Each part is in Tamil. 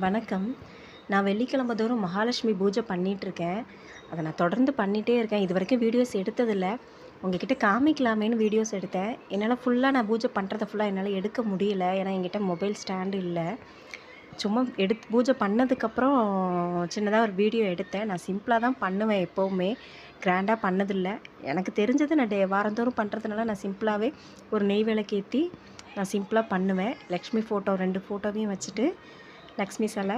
வணக்கம். நான் வெள்ளிக்கிழமை தோறும் மகாலட்சுமி பூஜை பண்ணிகிட்ருக்கேன் அதை நான் தொடர்ந்து பண்ணிகிட்டே இருக்கேன். இது வரைக்கும் வீடியோஸ் எடுத்ததில்ல. உங்ககிட்ட காமிக்கலாமேன்னு வீடியோஸ் எடுத்தேன். என்னால் ஃபுல்லாக நான் பூஜை பண்ணுறத ஃபுல்லாக என்னால் எடுக்க முடியல. ஏன்னா என்கிட்ட மொபைல் ஸ்டாண்டு இல்லை. சும்மா எடுத்து பூஜை பண்ணதுக்கப்புறம் சின்னதாக ஒரு வீடியோ எடுத்தேன். நான் சிம்பிளாக தான் பண்ணுவேன் எப்போவுமே. கிராண்டாக பண்ணதில்லை. எனக்கு தெரிஞ்சது நான் டே வாரந்தோறும் பண்ணுறதுனால நான் சிம்பிளாகவே ஒரு நெய் விளக்கேற்றி நான் சிம்பிளாக பண்ணுவேன். லக்ஷ்மி ஃபோட்டோ ரெண்டு ஃபோட்டோவையும் வச்சுட்டு லக்ஷ்மி சிலை.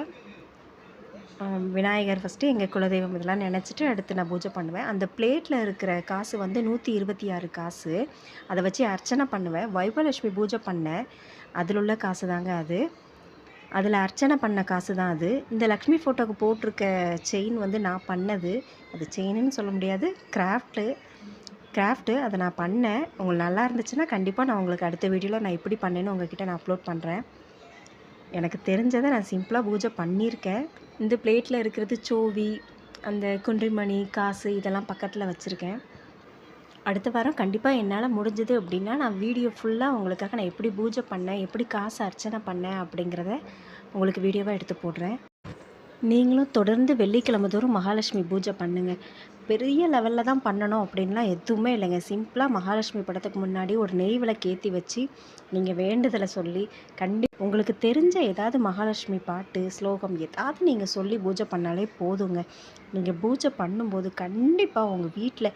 விநாயகர் ஃபஸ்ட்டு எங்கள் குலதெய்வம் இதெல்லாம் நினச்சிட்டு அடுத்து நான் பூஜை பண்ணுவேன். அந்த பிளேட்டில் இருக்கிற காசு வந்து நூற்றி இருபத்தி ஆறு காசு. அதை வச்சு அர்ச்சனை பண்ணுவேன். வைபலட்சுமி பூஜை பண்ணேன் அதில் உள்ள காசு தாங்க அது. அதில் அர்ச்சனை பண்ண காசு தான் அது. இந்த லக்ஷ்மி ஃபோட்டோக்கு போட்டிருக்க செயின் வந்து நான் பண்ணது. அது செயின்னு சொல்ல முடியாது. கிராஃப்ட்டு கிராஃப்ட்டு அதை நான் பண்ணேன். உங்களுக்கு நல்லா இருந்துச்சுன்னா கண்டிப்பாக நான் உங்களுக்கு அடுத்த வீடியோவில் நான் எப்படி பண்ணேன்னு உங்ககிட்ட நான் அப்லோட் பண்ணுறேன் எனக்கு தெரிஞ்சதை நான் சிம்பிளாக பூஜை பண்ணியிருக்கேன். இந்த பிளேட்டில் இருக்கிறது சோவி அந்த குன்றிமணி காசு இதெல்லாம் பக்கத்தில் வச்சுருக்கேன். அடுத்த வாரம் கண்டிப்பாக என்னால் முடிஞ்சது அப்படின்னா நான் வீடியோ ஃபுல்லாக உங்களுக்காக நான் எப்படி பூஜை பண்ணேன் எப்படி காசு அர்ச்சனை பண்ணேன் அப்படிங்கிறத உங்களுக்கு வீடியோவாக எடுத்து போடுறேன். நீங்களும் தொடர்ந்து வெள்ளிக்கிழமை தோறும் மகாலட்சுமி பூஜை பண்ணுங்கள் பெரிய லெவலில் தான் பண்ணணும் அப்படின்லாம் எதுவுமே இல்லைங்க. சிம்பிளாக மகாலட்சுமி படத்துக்கு முன்னாடி ஒரு நெய் விளக்கு ஏற்றி வச்சு நீங்கள் வேண்டுதலை சொல்லி கண்டி உங்களுக்கு தெரிஞ்ச ஏதாவது மகாலட்சுமி பாட்டு ஸ்லோகம் ஏதாவது நீங்கள் சொல்லி பூஜை பண்ணாலே போதுங்க. நீங்கள் பூஜை பண்ணும்போது கண்டிப்பாக உங்கள் வீட்டில்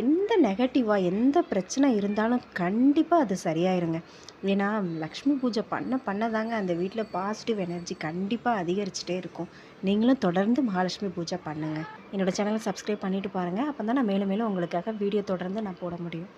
எந்த நெகட்டிவாக எந்த பிரச்சனை இருந்தாலும் கண்டிப்பாக அது சரியாயிருங்க. ஏன்னா லக்ஷ்மி பூஜை பண்ண பண்ண தாங்க அந்த வீட்டில் பாசிட்டிவ் எனர்ஜி கண்டிப்பாக அதிகரிச்சுட்டே இருக்கும். நீங்களும் தொடர்ந்து மகாலட்சுமி பூஜை பண்ணுங்கள் என்னோடய சேனலை சப்ஸ்கிரைப் பண்ணிட்டு பாருங்கள் அப்போ தான் நான் மேலும் மேலும் உங்களுக்காக வீடியோ தொடர்ந்து நான் போட முடியும்.